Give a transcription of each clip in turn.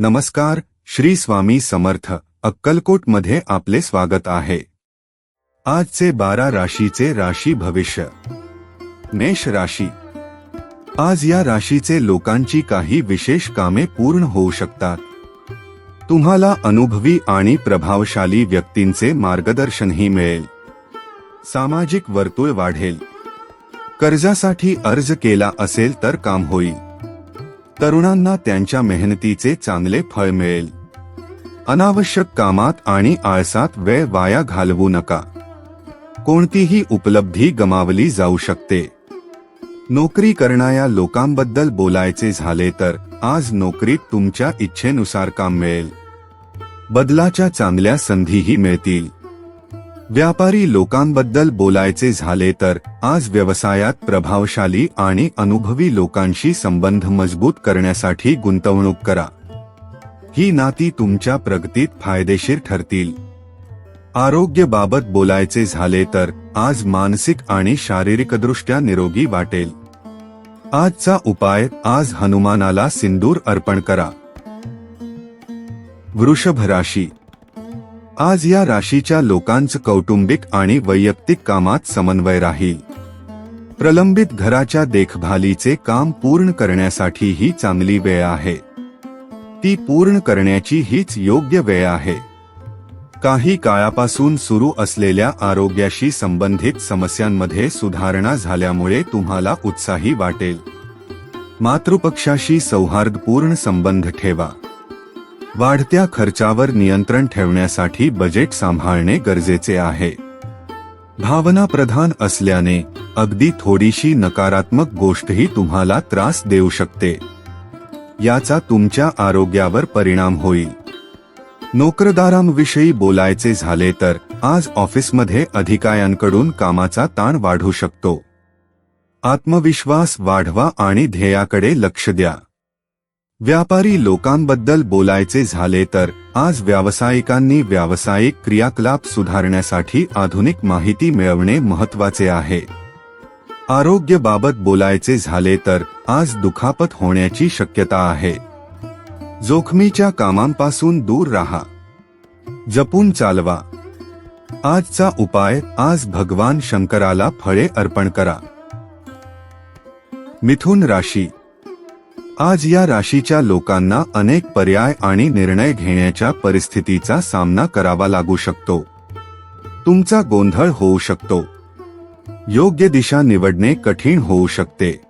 नमस्कार श्री स्वामी समर्थ अक्कलकोटमध्ये आपले स्वागत आहे. आजचे बारा राशीचे राशी भविष्य. मेष राशी. आज या राशीचे लोकांची काही विशेष कामे पूर्ण होऊ शकतात. तुम्हाला अनुभवी आणि प्रभावशाली व्यक्तींचे मार्गदर्शनही मिळेल. सामाजिक वर्तुळ वाढेल. कर्जासाठी अर्ज केला असेल तर काम होईल. तरुणांना त्यांच्या मेहनतीचे चांगले फळ मिळेल. अनावश्यक कामात आणि आळसात वेळ वाया घालवू नका. कोणतीही उपलब्धी गमावली जाऊ शकते. नोकरी करणाऱ्या लोकांबद्दल बोलायचे झाले तर आज नोकरीत तुमच्या इच्छेनुसार काम मिळेल. बदलाच्या चांगल्या संधीही मिळतील. व्यापारी लोकांबद्दल बोलायचे झाले तर आज व्यवसायात प्रभावशाली आणि अनुभवी लोकांशी संबंध मजबूत करण्यासाठी गुंतवणूक करा. ही नाती तुमच्या प्रगतीत फायदेशीर ठरतील. आरोग्यबाबत बोलायचे झाले तर आज मानसिक आणि शारीरिकदृष्ट्या निरोगी वाटेल. आजचा उपाय आज हनुमानाला सिंदूर अर्पण करा. वृषभ राशी आज या राशीच्या लोकांचं कौटुंबिक आणि वैयक्तिक कामात समन्वय राहील. प्रलंबित घराच्या देखभालीचे काम पूर्ण करण्यासाठी ही चांगली वेळ आहे. ती पूर्ण करण्याची हीच योग्य वेळ आहे. काही काळापासून सुरू असलेल्या आरोग्याशी संबंधित समस्यांमध्ये सुधारणा झाल्यामुळे तुम्हाला उत्साही वाटेल. मातृपक्षाशी सौहार्दपूर्ण संबंध ठेवा. वाढत्या खर्चावर नियंत्रण ठेवण्यासाठी बजेट सांभाळणे गरजेचे आहे. भावना प्रधान असल्याने अगदी थोडीशी नकारात्मक गोष्टही तुम्हाला त्रास देऊ शकते. याचा तुमच्या आरोग्यावर परिणाम होईल. नोकरदारांविषयी बोलायचे झाले तर आज ऑफिसमध्ये अधिकाऱ्यांकडून कामाचा ताण वाढू शकतो. आत्मविश्वास वाढवा आणि ध्येयाकडे लक्ष द्या. व्यापारी लोकांबद्दल बोलायचे झाले तर आज व्यावसायिकांनी व्यावसायिक क्रियाकलाप सुधारण्यासाठी आधुनिक माहिती मिळवणे महत्त्वाचे आहे. आरोग्यबाबत बोलायचे झाले तर आज दुखापत होण्याची शक्यता आहे. जोखमीच्या कामांपासून दूर राहा. जपून चालवा. आजचा उपाय आज भगवान शंकराला फळे अर्पण करा. मिथुन राशी आज या राशीच्या लोकांना अनेक पर्याय आणि निर्णय घेण्याच्या परिस्थितीचा सामना करावा लागू शकतो. तुमचा गोंधळ होऊ शकतो. योग्य दिशा निवडणे कठीण होऊ शकते.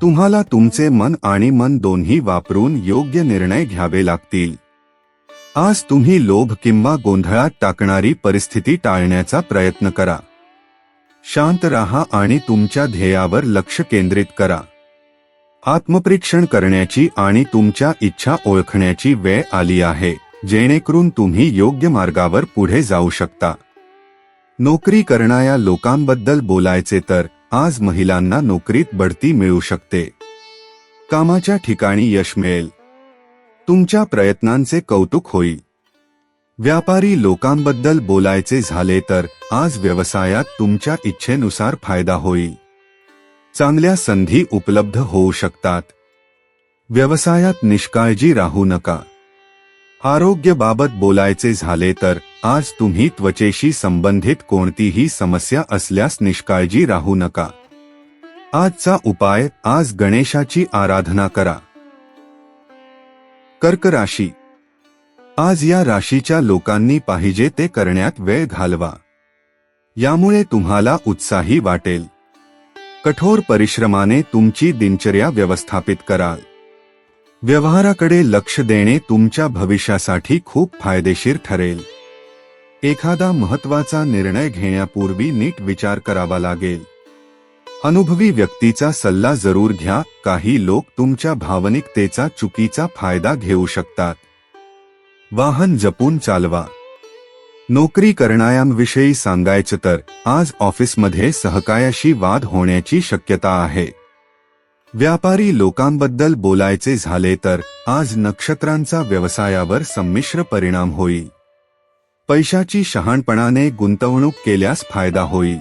तुम्हाला तुमचे मन आणि मन दोन्ही वापरून योग्य निर्णय घ्यावे लागतील. आज तुम्ही लोभ किंवा गोंधळात टाकणारी परिस्थिती टाळण्याचा प्रयत्न करा. शांत रहा आणि तुमच्या ध्येयावर लक्ष केंद्रित करा. आत्मपरीक्षण करण्याची आणि तुमच्या इच्छा ओळखण्याची वेळ आली आहे जेणेकरून तुम्ही योग्य मार्गावर पुढे जाऊ शकता. नोकरी करणाऱ्या लोकांबद्दल बोलायचे तर आज महिलांना नोकरीत बढती मिळू शकते. कामाच्या ठिकाणी यश मिळेल. तुमच्या प्रयत्नांचे कौतुक होईल. व्यापारी लोकांबद्दल बोलायचे झाले तर आज व्यवसायात तुमच्या इच्छेनुसार फायदा होईल. चांगल्या संधी उपलब्ध होऊ शकतात. व्यवसायात निष्काळजी राहू नका. आरोग्यबाबत बोलायचे झाले तर आज तुम्ही त्वचेशी संबंधित कोणतीही समस्या असल्यास निष्काळजी राहू नका. आजचा उपाय आज गणेशाची आराधना करा. कर्क राशी. आज या राशीच्या लोकांनी पाहिजे ते करण्यात वेळ घालवा. यामुळे तुम्हाला उत्साही वाटेल. कठोर परिश्रमाने तुमची दिनचर्या व्यवस्थापित कराल. व्यवहाराकडे लक्ष देणे तुमच्या भविष्यासाठी खूप फायदेशीर ठरेल. एखादा महत्त्वाचा निर्णय घेण्यापूर्वी नीट विचार करावा लागेल. अनुभवी व्यक्तीचा सल्ला जरूर घ्या काही लोक तुमच्या भावनिकतेचा चुकीचा फायदा घेऊ शकतात. वाहन जपून चालवा. नोकरी करणाऱ्यांविषयी सांगायचं तर आज ऑफिसमध्ये सहकायाशी वाद होण्याची शक्यता आहे. व्यापारी लोकांबद्दल बोलायचे झाले तर आज नक्षत्रांचा व्यवसायावर संमिश्र परिणाम होईल. पैशाची शहाणपणाने गुंतवणूक केल्यास फायदा होईल.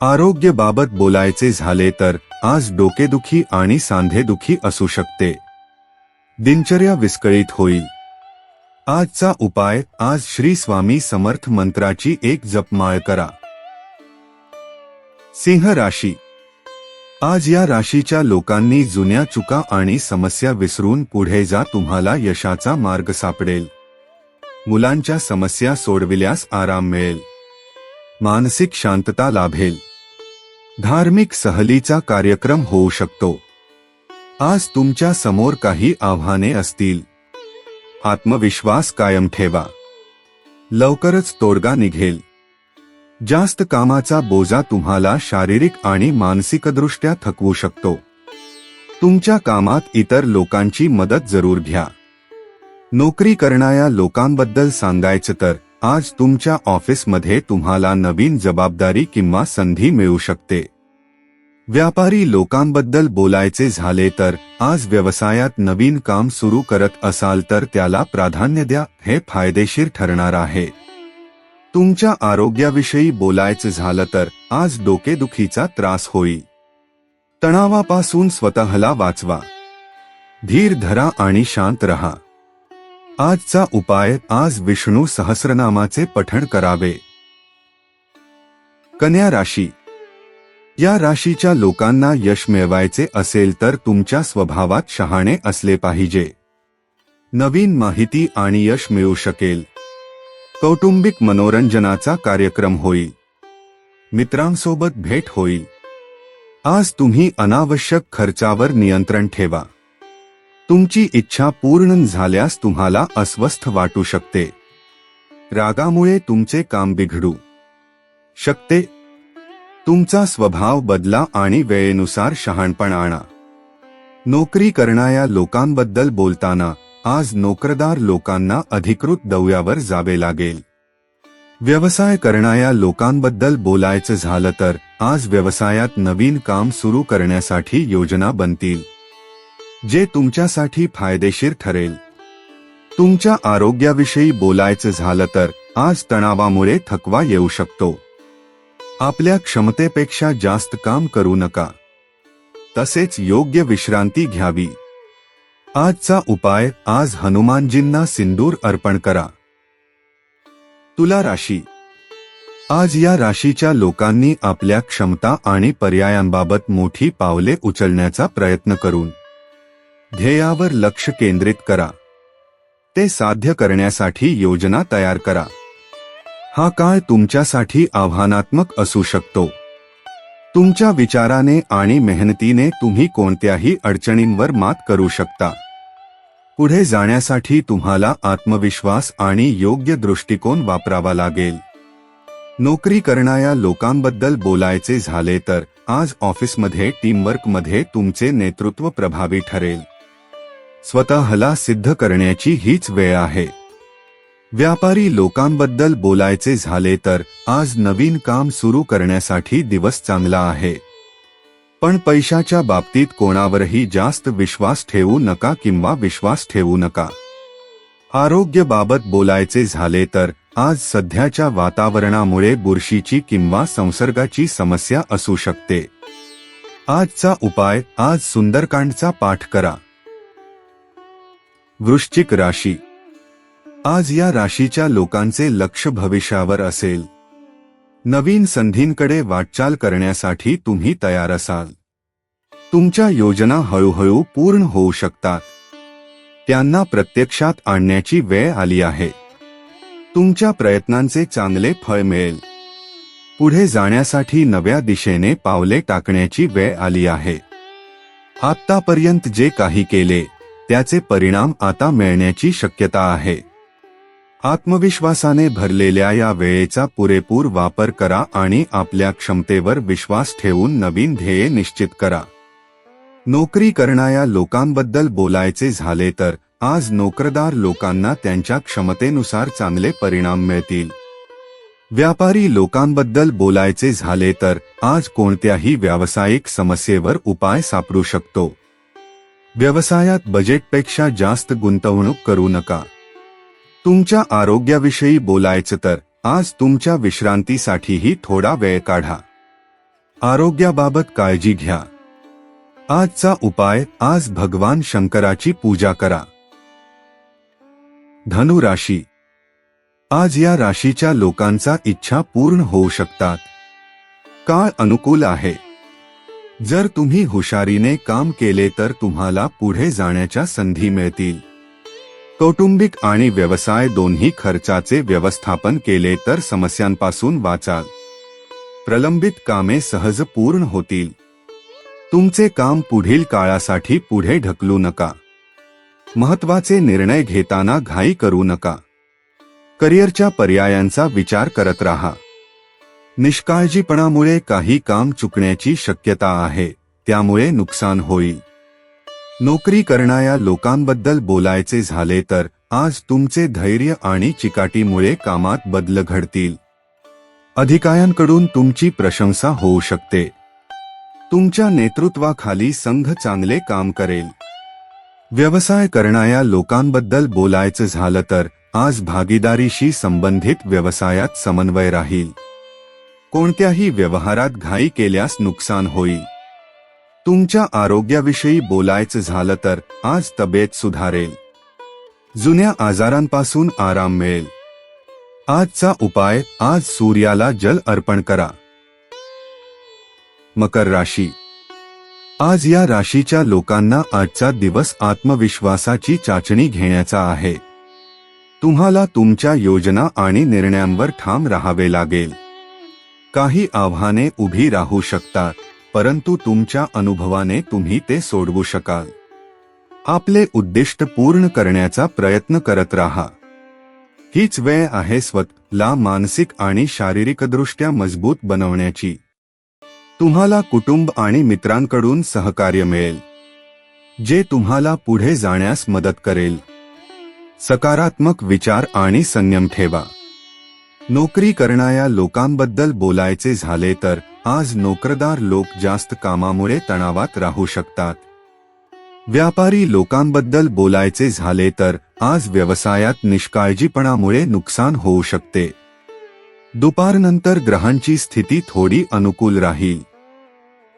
आरोग्यबाबत बोलायचे झाले तर आज डोकेदुखी आणि सांधेदुखी असू शकते. दिनचर्या विस्कळीत होईल. आजचा उपाय आज श्री स्वामी समर्थ मंत्राची एक जपमाळ करा. सिंह राशी. आज या राशीच्या लोकांनी जुन्या चुका आणि समस्या विसरून पुढे जा तुम्हाला यशाचा मार्ग सापडेल. मुलांच्या समस्या सोडविल्यास आराम मिळेल. मानसिक शांतता लाभेल. धार्मिक सहलीचा कार्यक्रम होऊ शकतो. आज तुमच्यासमोर काही आव्हाने असतील. आत्मविश्वास कायम ठेवा. लवकरच तोडगा निघेल. जास्त कामाचा बोजा तुम्हाला शारीरिक आणि मानसिकदृष्ट्या थकवू शकतो. तुमच्या कामात इतर लोकांची मदत जरूर घ्या. नोकरी करणाऱ्या लोकांबद्दल सांगायचं तर आज तुमच्या ऑफिसमध्ये तुम्हाला नवीन जबाबदारी किंवा संधी मिळू शकते. व्यापारी लोकांबद्दल बोलायचे झाले तर आज व्यवसायात नवीन काम सुरू करत असाल तर त्याला प्राधान्य द्या हे फायदेशीर ठरणार आहे. तुमच्या आरोग्याविषयी बोलायचं झालं तर आज डोकेदुखीचा त्रास होईल तणावापासून स्वतःला वाचवा. धीर धरा आणि शांत रहा. आजचा उपाय आज विष्णू सहस्रनामाचे पठण करावे. कन्या राशी या राशीच्या लोकांना यश मिळवायचे असेल तर तुमच्या स्वभावात शहाणे असले पाहिजे. नवीन माहिती आणि यश मिळू शकेल. कौटुंबिक मनोरंजनाचा कार्यक्रम होईल. मित्रांसोबत भेट होईल. आज तुम्ही अनावश्यक खर्चावर नियंत्रण ठेवा. तुमची इच्छा पूर्ण झाल्यास तुम्हाला अस्वस्थ वाटू शकते. रागामुळे तुमचे काम बिघडू शकते. तुमचा स्वभाव बदला आणि वेळेनुसार शहाणपण आणा. नोकरी करणाऱ्या लोकांबद्दल बोलताना आज नोकरदार लोकांना अधिकृत दौऱ्यावर जावे लागेल. व्यवसाय करणाऱ्या लोकांबद्दल बोलायचं झालं तर आज व्यवसायात नवीन काम सुरू करण्यासाठी योजना बनतील. जे तुमच्यासाठी फायदेशीर ठरेल. तुमच्या आरोग्याविषयी बोलायचं झालं तर आज तणावामुळे थकवा येऊ शकतो. आपल्या क्षमतेपेक्षा जास्त काम करू नका. तसेच योग्य विश्रांती घ्यावी. आजचा उपाय आज हनुमानजींना सिंदूर अर्पण करा. तुला राशी. आज या राशीच्या लोकांनी आपल्या क्षमता आणि पर्यायांबाबत मोठी पावले उचलण्याचा प्रयत्न करून ध्येयावर लक्ष केंद्रित करा. ते साध्य करण्यासाठी योजना तयार करा. हा काळ तुमच्यासाठी आव्हानात्मक असू शकतो. तुमच्या विचाराने आणि मेहनतीने तुम्ही कोणत्याही अडचणींवर मात करू शकता. पुढे जाण्यासाठी तुम्हाला आत्मविश्वास आणि योग्य दृष्टिकोन वापरावा लागेल. नोकरी करणाऱ्या लोकांबद्दल बोलायचे झाले तर आज ऑफिसमध्ये टीमवर्कमध्ये तुमचे नेतृत्व प्रभावी ठरेल. स्वतःला सिद्ध करण्याची हीच वेळ आहे. व्यापारी लोकांबद्दल बोलायचे झाले तर आज नवीन काम सुरू करण्यासाठी दिवस चांगला आहे. पण पैशाच्या बाबतीत कोणावरही जास्त विश्वास ठेवू नका किंवा विश्वास ठेवू नका. आरोग्यबाबत बोलायचे झाले तर आज सध्याच्या वातावरणामुळे बुरशीची किंवा संसर्गाची समस्या असू शकते. आजचा उपाय आज सुंदरकांडचा पाठ करा. वृश्चिक राशी आज या राशीच्या लोकांचे लक्ष भविष्यावर असेल. नवीन संधींकडे वाटचाल करण्यासाठी तुम्ही तयार असाल. तुमच्या योजना हळूहळू पूर्ण होऊ शकतात. त्यांना प्रत्यक्षात आणण्याची वेळ आली आहे. तुमच्या प्रयत्नांचे चांगले फळ मिळेल. पुढे जाण्यासाठी नव्या दिशेने पावले टाकण्याची वेळ आली आहे. आतापर्यंत जे काही केले त्याचे परिणाम आता मिळण्याची शक्यता आहे. आत्मविश्वासाने भरलेल्या या वेळेचा पुरेपूर वापर करा आणि आपल्या क्षमतेवर विश्वास ठेवून नवीन ध्येय निश्चित करा. नोकरी करणाऱ्या लोकांबद्दल बोलायचे झाले तर आज नोकरदार लोकांना त्यांच्या क्षमतेनुसार चांगले परिणाम मिळतील. व्यापारी लोकांबद्दल बोलायचे झाले तर आज कोणत्याही व्यावसायिक समस्येवर उपाय सापडू शकतो. व्यवसायात बजेटपेक्षा जास्त गुंतवणूक करू नका. तुमच्या आरोग्याविषयी बोलायचं तर आज तुमच्या विश्रांतीसाठीही थोडा वेळ काढा. आरोग्याबाबत काळजी घ्या. आजचा उपाय आज भगवान शंकराची पूजा करा. धनु राशी आज या राशीच्या लोकांचा इच्छा पूर्ण होऊ शकतात. काळ अनुकूल आहे. जर तुम्ही हुशारीने काम केले तर तुम्हाला पुढे जाण्याच्या संधी मिळतील. कौटुंबिक आणि व्यवसाय दोन्ही खर्चाचे व्यवस्थापन केले तर समस्यांपासून वाचाल. प्रलंबित कामे सहज पूर्ण होतील. तुमचे काम पुढील काळासाठी पुढे ढकलू नका. महत्त्वाचे निर्णय घेताना घाई करू नका. करिअरच्या पर्यायांचा विचार करत राहा. निष्काळजीपणामुळे काही काम चुकण्याची शक्यता आहे त्यामुळे नुकसान होईल. नोकरी करणाऱ्या लोकांबद्दल बोलायचे झाले तर आज तुमचे धैर्य आणि चिकाटीमुळे कामात बदल घडतील. अधिकाऱ्यांकडून तुमची प्रशंसा होऊ शकते. तुमच्या नेतृत्वाखाली संघ चांगले काम करेल. व्यवसाय करणाऱ्या लोकांबद्दल बोलायचं झालं तर आज भागीदारीशी संबंधित व्यवसायात समन्वय राहील. कोणत्याही व्यवहारात घाई केल्यास नुकसान होईल. तुमच्या आरोग्याविषयी बोलायचं झालं तर आज तब्येत सुधारेल. जुन्या आजारांपासून आराम मिळेल. आजचा उपाय आज सूर्याला जल अर्पण करा. मकर राशी. आज या राशीच्या लोकांना आजचा दिवस आत्मविश्वासाची चाचणी घेण्याचा आहे. तुम्हाला तुमच्या योजना आणि निर्णयांवर ठाम राहावे लागेल. काही आव्हाने उभी राहू शकतात. परंतु तुमच्या अनुभवाने तुम्ही ते सोडवू शकाल. आपले उद्दिष्ट पूर्ण करण्याचा प्रयत्न करत राहा. हीच वेळ आहे स्वतःला मानसिक आणि शारीरिकदृष्ट्या मजबूत बनवण्याची. तुम्हाला कुटुंब आणि मित्रांकडून सहकार्य मिळेल. जे तुम्हाला पुढे जाण्यास मदत करेल. सकारात्मक विचार आणि संयम ठेवा. नोकरी करणाऱ्या लोकांबद्दल बोलायचे झाले तर आज नोकरदार लोक जास्त कामामुळे तणावात राहू शकतात. व्यापारी लोकांबद्दल बोलायचे झाले तर आज व्यवसायात निष्काळजीपणामुळे नुकसान होऊ शकते. दुपारनंतर ग्रहांची स्थिती थोडी अनुकूल राहील.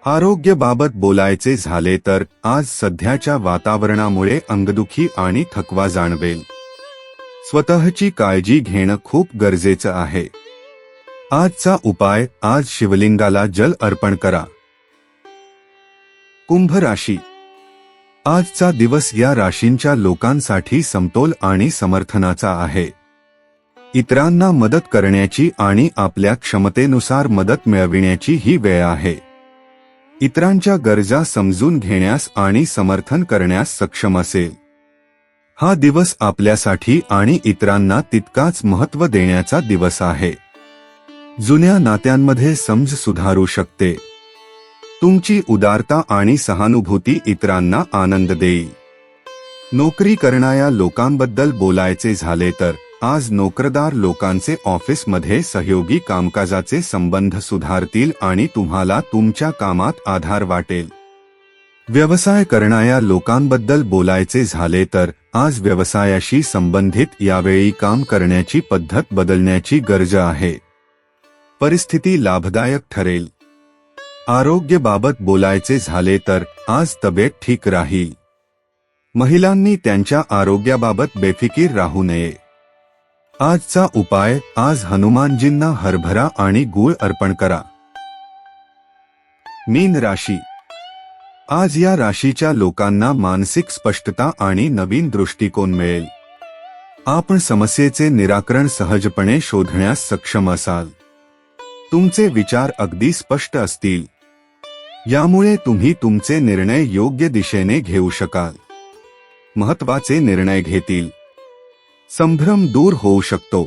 आरोग्यबाबत बोलायचे झाले तर आज सध्याच्या वातावरणामुळे अंगदुखी आणि थकवा जाणवेल. स्वतःची काळजी घेणं खूप गरजेचं आहे. आजचा उपाय आज शिवलिंगाला जल अर्पण करा. कुंभ राशी. आजचा दिवस या राशींच्या लोकांसाठी समतोल आणि समर्थनाचा आहे. इतरांना मदत करण्याची आणि आपल्या क्षमतेनुसार मदत मिळविण्याची ही वेळ आहे. इतरांच्या गरजा समजून घेण्यास आणि समर्थन करण्यास सक्षम असेल. हा दिवस आपल्यासाठी आणि इतरांना तितकाच महत्त्व देण्याचा दिवस आहे. जुन्या नात्यांमध्ये समज सुधारू शकते. तुमची उदारता आणि सहानुभूती इतरांना आनंद देईल नोकरी करणाऱ्या लोकांबद्दल बोलायचे झाले तर आज नोकरदार लोकांचे ऑफिसमध्ये सहयोगी कामकाजाचे संबंध सुधारतील आणि तुम्हाला तुमच्या कामात आधार वाटेल. व्यवसाय करणाऱ्या लोकांबद्दल बोलायचे झाले तर आज व्यवसायाशी संबंधित यावेळी काम करण्याची पद्धत बदलण्याची गरज आहे. परिस्थिती लाभदायक ठरेल. आरोग्यबाबत बोलायचे झाले तर आज तब्येत ठीक राहील. महिलांनी त्यांच्या आरोग्याबाबत बेफिकीर राहू नये. आजचा उपाय आज हनुमानजींना हरभरा आणि गूळ अर्पण करा. मीन राशी. आज या राशीच्या लोकांना मानसिक स्पष्टता आणि नवीन दृष्टिकोन मिळेल. आपण समस्येचे निराकरण सहजपणे शोधण्यास सक्षम असाल. तुमचे विचार अगदी स्पष्ट असतील. यामुळे तुम्ही तुमचे निर्णय योग्य दिशेने घेऊ शकाल. महत्त्वाचे निर्णय घेतील. संभ्रम दूर होऊ शकतो.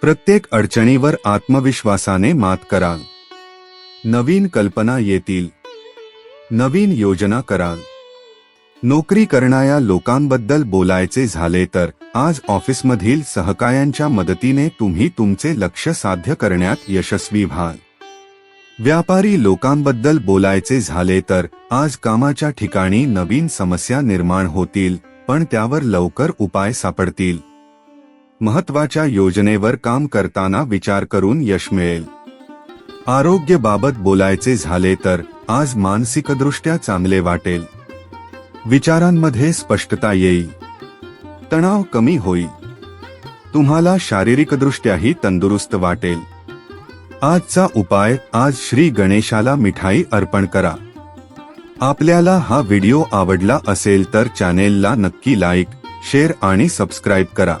प्रत्येक अडचणीवर आत्मविश्वासाने मात कराल. नवीन कल्पना येतील. नवीन योजना कराल. नोकरी करणाऱ्या लोकांबद्दल बोलायचे झाले तर आज ऑफिसमधील सहकायांच्या मदतीने तुम्ही तुमचे लक्ष साध्य करण्यात यशस्वी व्हाल. व्यापारी लोकांबद्दल बोलायचे झाले तर आज कामाच्या ठिकाणी नवीन समस्या निर्माण होतील पण त्यावर लवकर उपाय सापडतील. महत्त्वाच्या योजनेवर काम करताना विचार करून यश मिळेल. आरोग्याबाबत बोलायचे झाले तर आज मानसिकदृष्ट्या चांगले वाटेल. विचारांमध्ये स्पष्टता येईल तणाव कमी होईल तुम्हाला शारीरिकदृष्ट्याही तंदुरुस्त वाटेल. आजचा उपाय आज श्री गणेशाला मिठाई अर्पण करा. आपल्याला हा व्हिडिओ आवडला असेल तर चॅनेलला नक्की लाईक शेअर आणि सबस्क्राईब करा.